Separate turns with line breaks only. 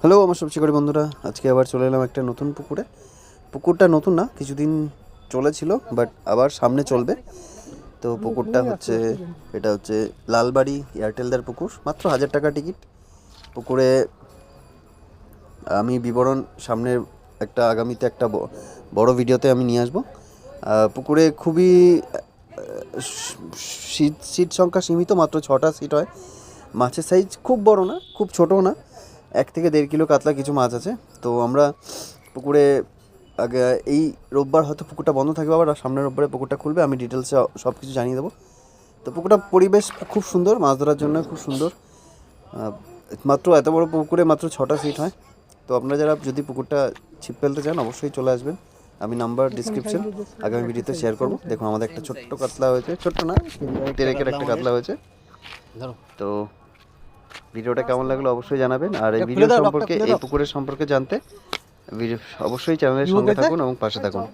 Hello, আমার সব শিকারী বন্ধুরা, আজকে আবার চলে এলাম একটা নতুন পুকুরে। পুকুরটা নতুন না, কিছুদিন চলেছিল বাট আবার সামনে চলবে। তো পুকুরটা হচ্ছে, এটা হচ্ছে লালবাড়ি এয়ারটেলদার পুকুর, মাত্র হাজার টাকা টিকিট। পুকুরে আমি বিবরণ সামনের একটা আগামীতে একটা বড় ভিডিওতে আমি নিয়ে আসব। পুকুরে খুবই সিট সিট সংখ্যা সীমিত, মাত্র ছটা সিট হয়। মাছের সাইজ খুব বড় না, খুব ছোটও না। এক থেকে দেড় কিলো কাতলা কিছু মাছ আছে। তো আমরা পুকুরে আগে এই রোববার হয়তো পুকুরটা বন্ধ থাকবে আবার সামনের রোববারে পুকুরটা খুলবে আমি ডিটেলসে সব কিছু জানিয়ে দেবো। তো পুকুরটা পরিবেশ খুব সুন্দর মাছ ধরার জন্য খুব সুন্দর। মাত্র এত বড় পুকুরে মাত্র ছটা সিট হয়। তো আপনারা যারা যদি পুকুরটা ছিপ ফেলতে চান অবশ্যই চলে আসবেন। আমি নাম্বার ডিসক্রিপশন আগামী ভিডিওতে শেয়ার করব। দেখুন আমাদের একটা ছোট্ট কাতলা হয়েছে ছোট্ট না দেড়েকের একটা কাতলা হয়েছে। তো ভিডিওটা কেমন লাগল অবশ্যই জানাবেন। আর এই ভিডিও সম্পর্কে এই পুকুরের সম্পর্কে জানতে ভিডিও অবশ্যই চ্যানেলের সঙ্গে থাকুন এবং পাশে থাকুন।